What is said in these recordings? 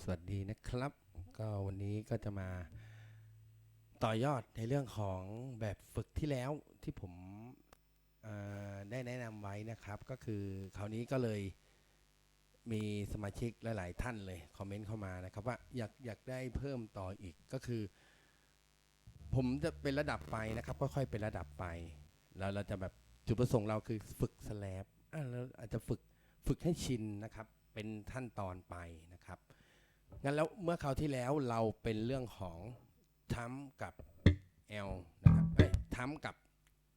สวัสดีนะครับ ก็วันนี้ก็จะมาต่อยอดในเรื่องของแบบฝึกที่แล้วที่ผมได้แนะนำไว้นะครับ ก็คือคราวนี้ก็เลยมีสมาชิกหลาย ๆ ท่านเลย คอมเมนต์เข้ามานะครับว่าอยากอยากได้เพิ่มต่ออีกก็คือ ผมจะเป็นระดับไปนะครับค่อยๆเป็นระดับไปแล้วเราจะแบบจุดประสงค์เราคือฝึกสแลบอะเราอาจจะฝึกฝึกให้ชินนะครับ เป็นขั้นตอนไปนะครับ งั้นแล้วเมื่อคราวที่แล้วเราเป็นเรื่องของทั้มกับ L นะครับเอ้ยทั้มกับ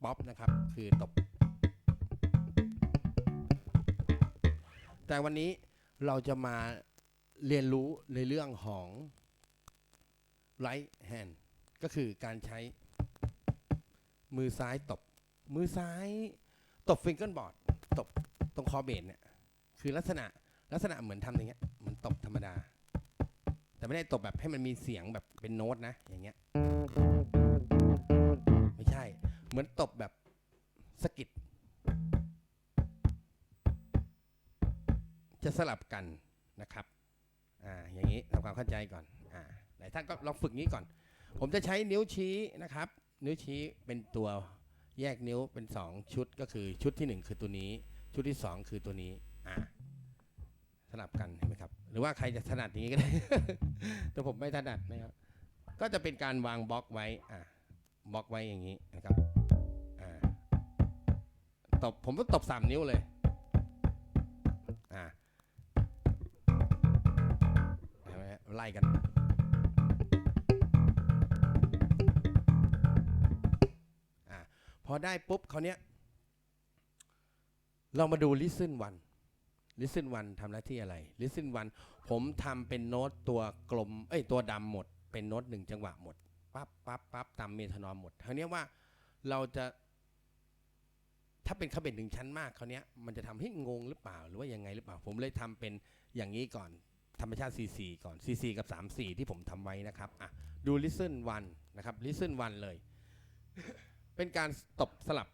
ป๊อปนะครับ คือตบ แต่วันนี้เราจะมาเรียนรู้ในเรื่องของ right hand ก็คือการใช้มือซ้ายตบ มือซ้ายตบฟิงเกิลบอร์ดตบตรงคอเบสเนี่ย คือลักษณะลักษณะเหมือนทำอย่างเงี้ยเหมือนตบธรรมดา แต่ไม่ได้ตบแบบให้มันมีเสียงแบบเป็นโน้ตนะ อย่างเงี้ย ไม่ใช่ เหมือนตบแบบสะกิดจะสลับกันนะครับ อ่า อย่างนี้ทำความเข้าใจก่อน อ่า หลายท่านก็ลองฝึกงี้ก่อน ผมจะใช้นิ้วชี้นะครับ นิ้วชี้เป็นตัวแยกนิ้วเป็น 2 ชุดก็คือชุดทีหนึ่1 คือตัวนี้ ชุดที่ 2 คือตัวนี้ อ่าสลับกันเห็นไหมครับ หรือว่าใครจะถนัดอย่างนี้ก็ได้ แต่ผมไม่ถนัดนะครับ ก็จะเป็นการวางบล็อกไว้ อ่าบล็อกไว้อย่างนี้นะครับ อ่า ตบ ผมก็ตบสามนิ้วเลย อ่าไล่กัน อ่า พอได้ปุ๊บเขาเนี้ย เรามาดู listen one listen one ทำหน้าที่อะไร listen one ผมทำเป็นโน้ตตัวกลมเอ้ยตัวดำหมด เป็นโน้ตหนึ่งจังหวะหมดปั๊บปั๊บปั๊บตามเมทานอมหมดคราวนี้ว่าเราจะ ถ้าเป็นคาเบนหนึ่งชั้นมากคราวนี้มันจะทำให้งงหรือเปล่าหรือว่ายังไงหรือเปล่า ผมเลยทำเป็นอย่างนี้ก่อนธรรมชาติ C4 ก่อน C4 กับ 34 ที่ผมทำไว้นะครับอะดู listen one นะครับ listen one เลย เป็นการตบสลับ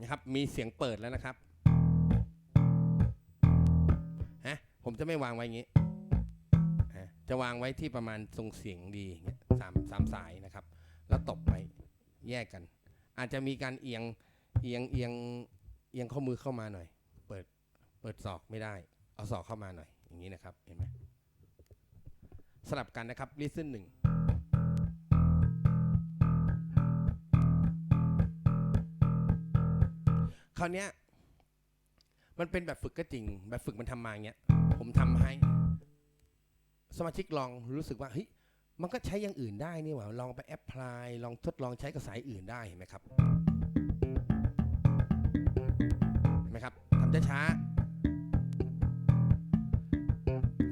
นะครับ มีเสียงเปิดแล้วนะครับ ผมจะไม่วางไว้อย่างนี้ จะวางไว้ที่ประมาณทรงเสียงดีสามสามสายนะครับ แล้วตบไว้แยกกัน อาจจะมีการเอียงเอียงเอียงเอียงข้อมือเข้ามาหน่อย เปิดเปิดศอกไม่ได้ เอาศอกเข้ามาหน่อย อย่างนี้นะครับ เห็นไหมสลับกันนะครับ listen หนึ่งคราวเนี้ยมันเป็นแบบฝึกก็จริง แบบฝึกมันทำมาอย่าเงี้ย ผมทำให้ สมาชิกลองรู้สึกว่าเฮ้ยมันก็ใช้อย่างอื่นได้นี่หว่าลองไปแอพพลายลองทดลองใช้กับสายอื่นได้เห็นไหมครับเห็นไหมครับทำช้าๆ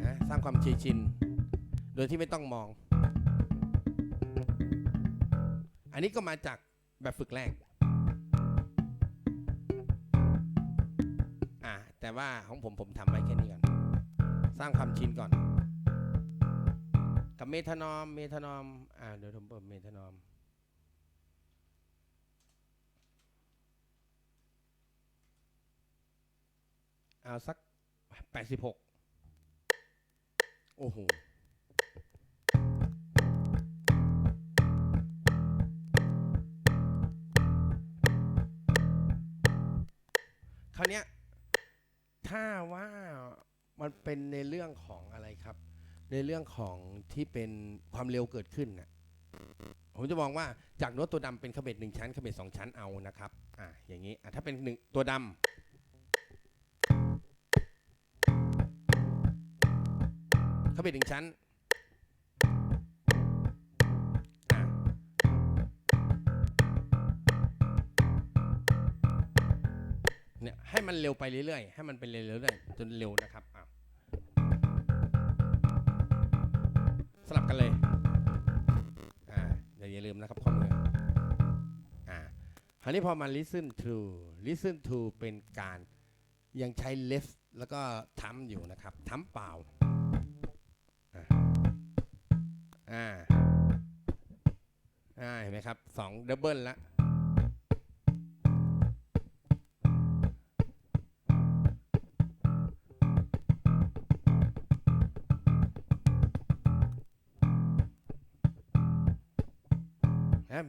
นะสร้างความเคยชินโดยที่ไม่ต้องมอง อันนี้ก็มาจากแบบฝึกแรกอ่าแต่ว่าของผมผมทำไว้แค่นี้ก่อน สร้างความชินก่อน กับเมทานอม เมทานอม อ่าเดี๋ยวผมเปิดเมทานอมเอาสักแปดสิบหกโอ้โหคราวเนี้ยถ้าว่า มันเป็นในเรื่องของอะไรครับ ในเรื่องของที่เป็นความเร็วเกิดขึ้นน่ะผมจะมองว่าจากโน้ตตัวดำเป็นขบเบ็ดหนึ่งชั้นขบเบ็ดสองชั้นเอานะครับอ่าอย่างนี้อะถ้าเป็นหนึ่งตัวดำขบเบ็ดหนึ่งชั้นเนี่ยให้มันเร็วไปเรื่อยๆ ให้มันเป็นเร็วๆจนเร็วนะครับ สลับกันเลยอ่าอย่าอย่าลืมนะครับข้อมืออ่าคราวนี้พอมา listen to listen to เป็นการยังใช้ left แล้วก็ทั้มอยู่นะครับทั้มเปล่าอ่าอ่าอ่าเห็นไหมครับสองดับเบิลละ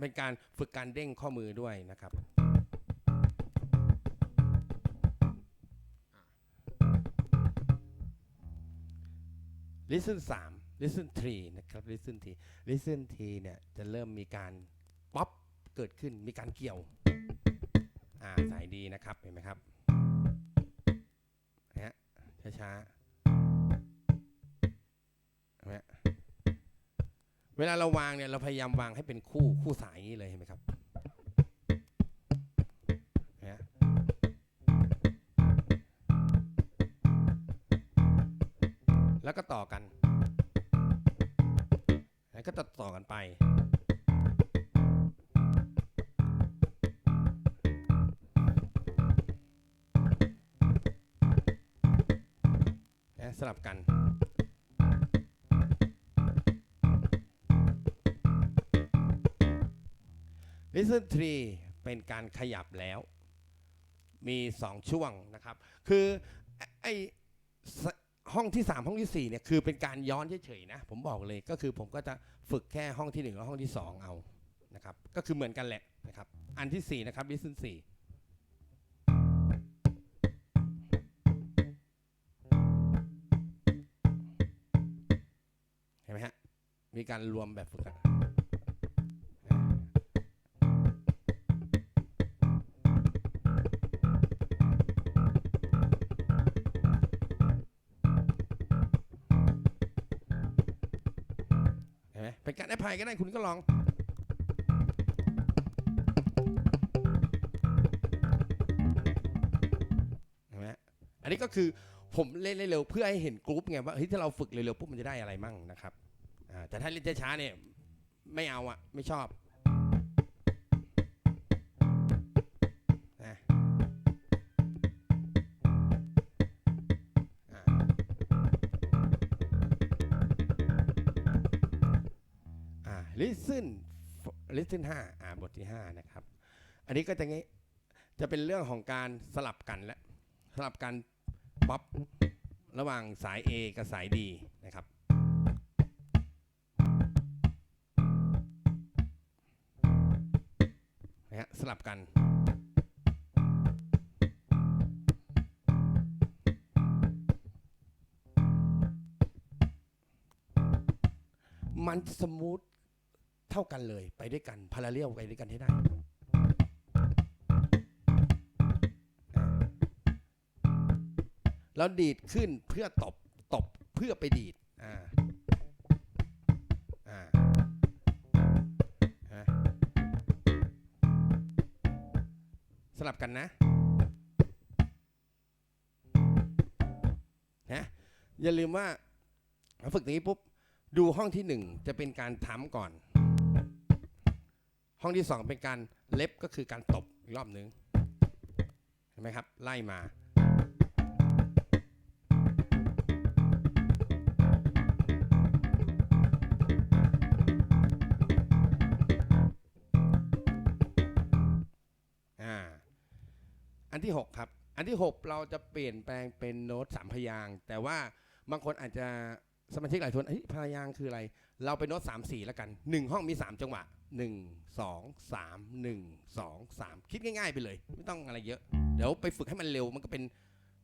เป็นการฝึกการเด้งข้อมือด้วยนะครับ listen 3 listen 3นะครับ listen 3 listen 3เนี่ยจะเริ่มมีการป๊อปเกิดขึ้นมีการเกี่ยวอ่าสายดีนะครับเห็นไหมครับนะฮะช้าๆ เวลาเราวางเนี่ยเราพยายามวางให้เป็นคู่คู่สายอย่างนี้เลยเห็นไหมครับนะแล้วก็ต่อกันแล้วก็ต่อต่อกันไปสลับกัน Listen 3เป็นการขยับแล้ว มี 2 ช่วงนะครับ คือไอห้องที่ 3 ห้องที่ 4 เนี่ย คือเป็นการย้อนเฉยๆนะ ผมบอกเลยก็คือผมก็จะฝึกแค่ห้องที่1และห้องที่ 2 เอานะครับ ก็คือเหมือนกันแหละนะครับ อันที่ 4 นะครับ Listen 4เห็นไหมฮะ มีการรวมแบบฝึกห็น ไหมเป็นการแอพพลายก็ได้คุณก็ลองนไหมฮะอันนี้ก็คือผมเล่นเร็วเพื่อให้เห็นกรุ๊ปไงว่าเฮ้ยถ้าเราฝึกเร็วๆปุ๊บมันจะได้อะไรมั่งนะครับแต่ถ้าเล่นช้าๆเนี่ยไม่เอาอะไม่ชอบ listen listen ห้าอ่าบทที่ห้านะครับ อันนี้ก็จะงี้จะเป็นเรื่องของการสลับกันและสลับกันป๊อประหว่างสาย A กับสาย D นะครับนะฮะสลับกัน มันสมูท เท่ากันเลยไปด้วยกันพาราเรลไปด้วยกันให้ได้แล้วดีดขึ้นเพื่อตบตบเพื่อไปดีดอ่าอ่าสลับกันนะนะอย่าลืมว่าฝึกอย่างนี้ปุ๊บ ดูห้องที่หนึ่งจะเป็นการท้ำก่อน ห้องที่สองเป็นการเล็บก็คือการตบอีกรอบนึงเห็นไหมครับ ไล่มาอันที่ 6 ครับ อันที่ 6 เราจะเปลี่ยนแปลงเป็นโน้ตสามพยางแต่ว่าบางคนอาจจะ สมาชิกหลายคนเฮ้ยพยางคืออะไร เราเป็นโน้ตสามสี่แล้วกันหนึ่งห้องมี3จังหวะ1 2 3 1 2 3คิดง่าย ๆ ไปเลย ไม่ต้องอะไรเยอะ เดี๋ยวไปฝึกให้มันเร็วมันก็เป็น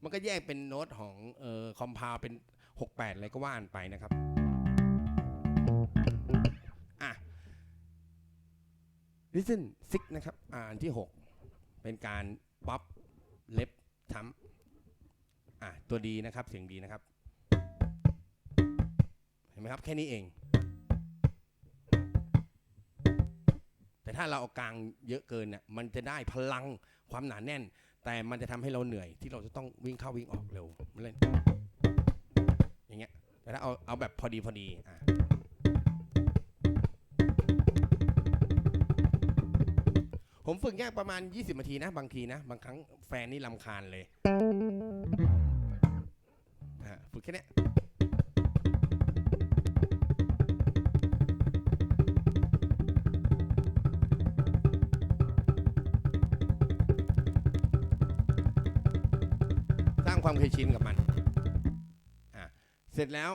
มันก็แยกเป็นโน้ตของเอ่อคอมพาวเป็น6 8อะไรก็ว่านไปนะครับอะ listen six นะครับอ่าอันที่6เป็นการป๊อปเล็บช้ำอะตัวดีนะครับเสียงดีนะครับ ไหมครับแค่นี้เอง แต่ถ้าเราเอากลางเยอะเกินเนี่ยมันจะได้พลังความหนาแน่น แต่มันจะทำให้เราเหนื่อย ที่เราจะต้องวิ่งเข้าวิ่งออกเร็วไม่เล่นอย่างเงี้ยแต่ถ้าเอาเอาแบบพอดีพอดีอะผมฝึกแยกประมาณ 20นาทีนะ บางทีนะ บางครั้งแฟนนี่ลำคาญเลยอะฝึกแค่เนี้ ความเคยชินกับมันอะเสร็จแล้ว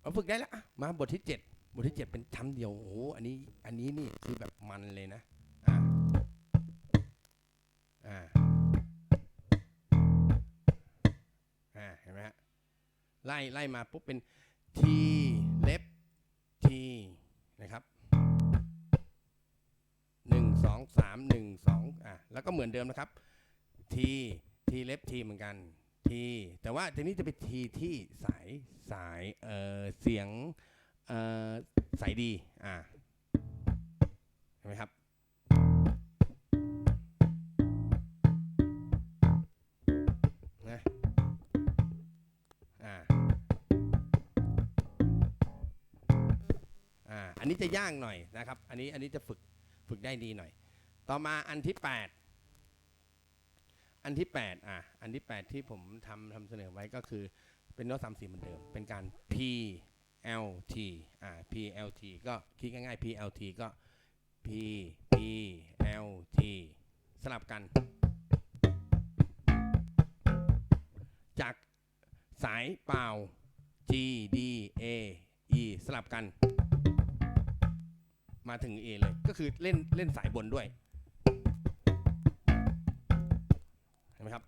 เราฝึกได้แล้วอะมาบทที่บทที่เจ็ดเป็นช้ำเดียวโอ้โหอันนี้อันนี้นี่คือแบบมันเลยนะอ่าอ่าอ่าเห็นไหมฮะไล่ไล่มาปุ๊บเป็น T เล็บ T นะครับหนึ่งสองสามหนึ่งสองอะแล้วก็เหมือนเดิมนะครับ T T เล็บ T เหมือนกัน T แต่ว่าทีนี้จะเป็น T ที่สายสายเอ่อเสียงเอ่อสายดีอ่าเห็นไหมครับนะอ่าอ่าอันนี้จะยางหน่อยนะครับ อันนี้อันนี้จะฝึกฝึกได้ดีหน่อย ต่อมาอันที่ 8 อันที่ 8 อะ อันที่ 8 ที่ผมทำทำเสนอไว้ก็คือเป็นโน้ตสามสี่เหมือนเดิม เป็นการ P L T อ่า P L T ก็คิดง่ายๆ P L T ก็ P P L T สลับกัน จากสายเปล่า G D A E สลับกัน มาถึง A เลย ก็คือเล่นเล่นสายบนด้วย ไหมครับ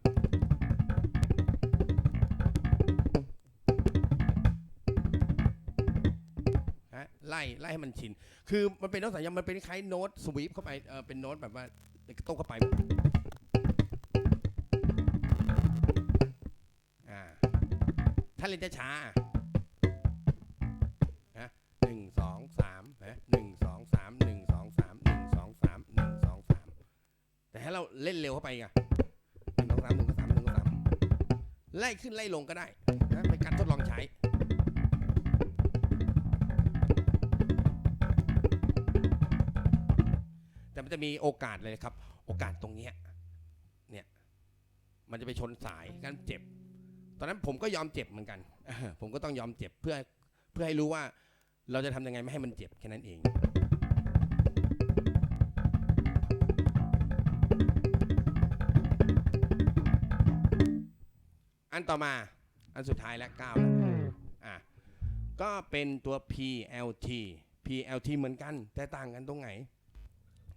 ไล่ไล่ให้มันชิน คือมันเป็นโน้ตสายยำมันเป็นคล้ายโน้ตสวีปเข้าไปเออเป็นโน้ตแบบว่าโต้เข้าไปอ่าถ้าเล่นจะช้าๆฮะหนึ่งสองสามฮะหนึ่งสองสามหนึ่งสองสามหนึ่งสองสามหนึ่งสองสามแต่ถ้าเราเล่นเร็วเข้าไปไง ไล่ขึ้นไล่ลงก็ได้นะเป็นการทดลองใช้ แต่มันจะมีโอกาสเลยครับ โอกาสตรงเนี้ยเนี่ยมันจะไปชนสายกันเจ็บ ตอนนั้นผมก็ยอมเจ็บเหมือนกันผมก็ต้องยอมเจ็บเพื่อเพื่อให้รู้ว่าเราจะทำยังไงไม่ให้มันเจ็บแค่นั้นเอง อันต่อมาอันสุดท้ายและ9แล้วอะก็เป็นตัว PLT PLT เหมือนกัน แต่ต่างกันตรงไหน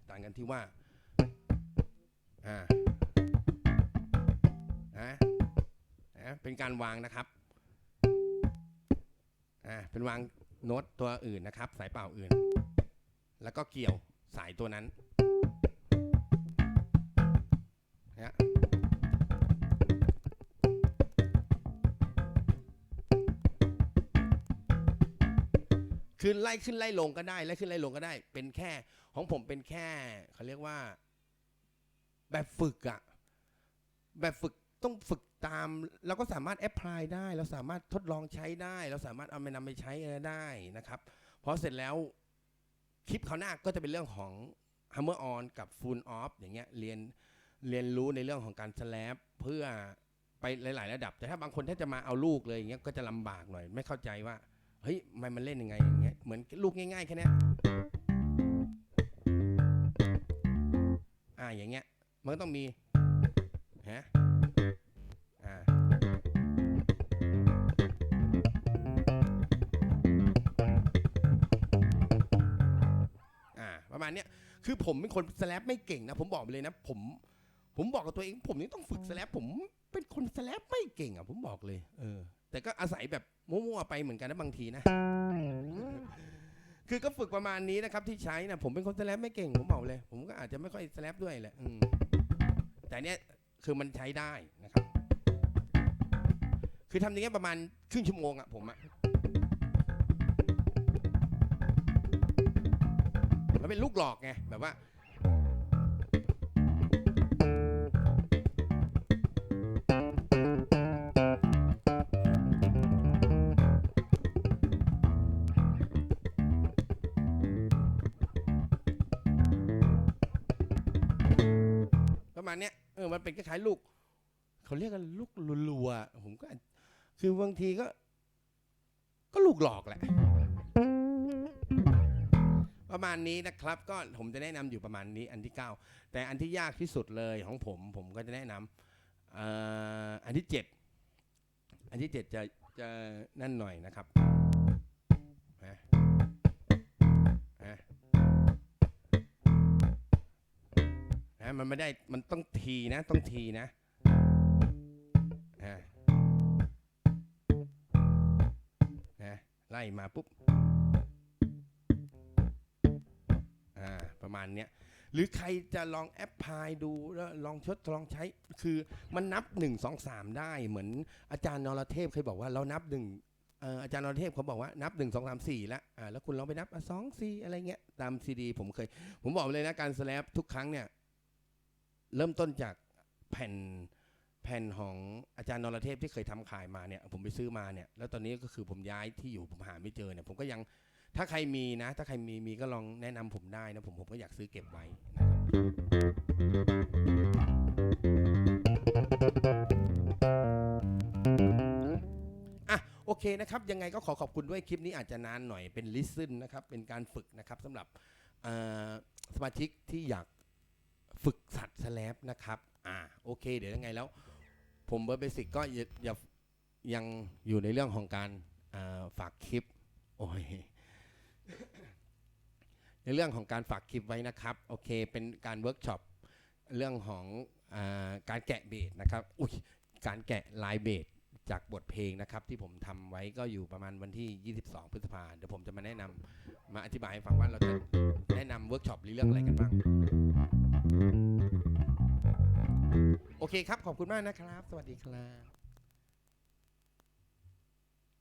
ต่างกันที่ว่าอ่าอะนะเป็นการวางนะครับอ่าเป็นวางโน้ตตัวอื่นนะครับ สายเป่าอื่น แล้วก็เกี่ยวสายตัวนั้นนะ คือไล่ขึ้นไล่ลงก็ได้ไล่ขึ้นไล่ลงก็ได้ เป็นแค่ของผมเป็นแค่เขาเรียกว่า แบบฝึกอะแบบฝึกต้องฝึกตาม เราก็สามารถแอพพลายได้ เราสามารถทดลองใช้ได้ เราสามารถเอาไปนำไปใช้ได้นะครับพอเสร็จแล้วคลิปเขาวหน้าก็จะเป็นเรื่องของ Hammer on กับ Full off อย่างเงี้ยเรียนเรียนรู้ในเรื่องของการ slap เพื่อไปหลาย ๆ ระดับ แต่ถ้าบางคนถ้าจะมาเอาลูกเลยอย่างเงี้ยก็จะลำบากหน่อย ไม่เข้าใจว่า เฮ้ยมันมันเล่นยังไงอย่างเงี้ย เหมือนลูกง่ายๆแค่นี้อ่าอย่างเงี้ยมันก็ต้องมีฮะอ่าอ่าประมาณเนี้ยคือผมเป็นคนสแลปไม่เก่งนะผมบอกไปเลยนะผมผมบอกกับตัวเอง ผมนี่ต้องฝึกสแลปผมเป็นคนสแลปไม่เก่งอะผมบอกเลย เออ แต่ก็อาศัยแบบมั่วๆไปเหมือนกันนะบางทีนะ คือก็ฝึกประมาณนี้นะครับที่ใช้นะผมเป็นคนสแลปไม่เก่งผมบอกเลย ผมก็อาจจะไม่ค่อยสแลปด้วยแหละอืมแต่เนี้ยคือมันใช้ได้นะครับ คือทำอย่างเงี้ยประมาณครึ่งชั่วโมงอะผมอะมันเป็นลูกหลอกไงแบบว่า เนี้ยเออมันเป็นคล้ายๆลูกเขาเรียกกันลูกลัวๆผมก็ คือบางทีก็ ก็ลูกหลอกแหละ ประมาณนี้นะครับ ก็ผมจะแนะนำอยู่ประมาณนี้อันที่ 9 แต่อันที่ยากที่สุดเลยของผม ผมก็จะแนะนำเอ่ออันที่ 7 อันที่ 7 จะจะนั่นหน่อยนะครับ อะมันไม่ได้มันต้องทีนะต้องทีนะอ่านะไล่มาปุ๊บอ่าประมาณเนี้ยหรือใครจะลองแอปพลายดูแล้วลองชดลองใช้ คือมันนับ 1 2 3 ได้เหมือนอาจารย์นรเทพเคยบอกว่าเรานับหนึ่งอ่ออาจารย์นรเทพเขาบอกว่านับ 1 2 3 4 แล้วอ่าแล้วคุณลองไปนับสองสี่อะไรเงี้ย ตามซีดีผมเคย ผมบอกเลยนะการสแลปทุกครั้งเนี่ย เริ่มต้นจากแผ่นแผ่นของอาจารย์นรเทพที่เคยทำขายมาเนี่ยผมไปซื้อมาเนี่ยแล้วตอนนี้ก็คือผมย้ายที่อยู่ผมหาไม่เจอเนี่ยผมก็ยังถ้าใครมีนะ ถ้าใครมีมีก็ลองแนะนำผมได้นะผมผมก็อยากซื้อเก็บไว้นะครับอะโอเคนะครับ ยังไงก็ขอขอบคุณด้วยคลิปนี้อาจจะนานหน่อยเป็นลิส t นนะครับ เป็นการฝึกนะครับสำหรับสมาชิกที่อยาก ฝึกสัตว์สแลปนะครับ อ่าโอเค เดี๋ยวยังไงแล้ว ผมเบอร์เบสิกก็อย่าอย่ายังอยู่ในเรื่องของการาฝากคลิปโอ้ยในเรื่องของการฝากคลิปไว้นะครับ โอเค เป็นการเวิร์กช็อปเรื่องของอาการแกะเบสนะครับอุ้ยการแกะลายเบสจากบทเพลงนะครับ ที่ผมทำไว้ก็อยู่ประมาณวันที่ 22 พฤษภาเดี๋ยวผมจะมาแนะนำมาอธิบายให้ฟังว่าเราจะแนะนำเวิร์กช็อปเรื่องอะไรกันบ้าง โอเคครับ ขอบคุณมากนะครับ สวัสดีครับ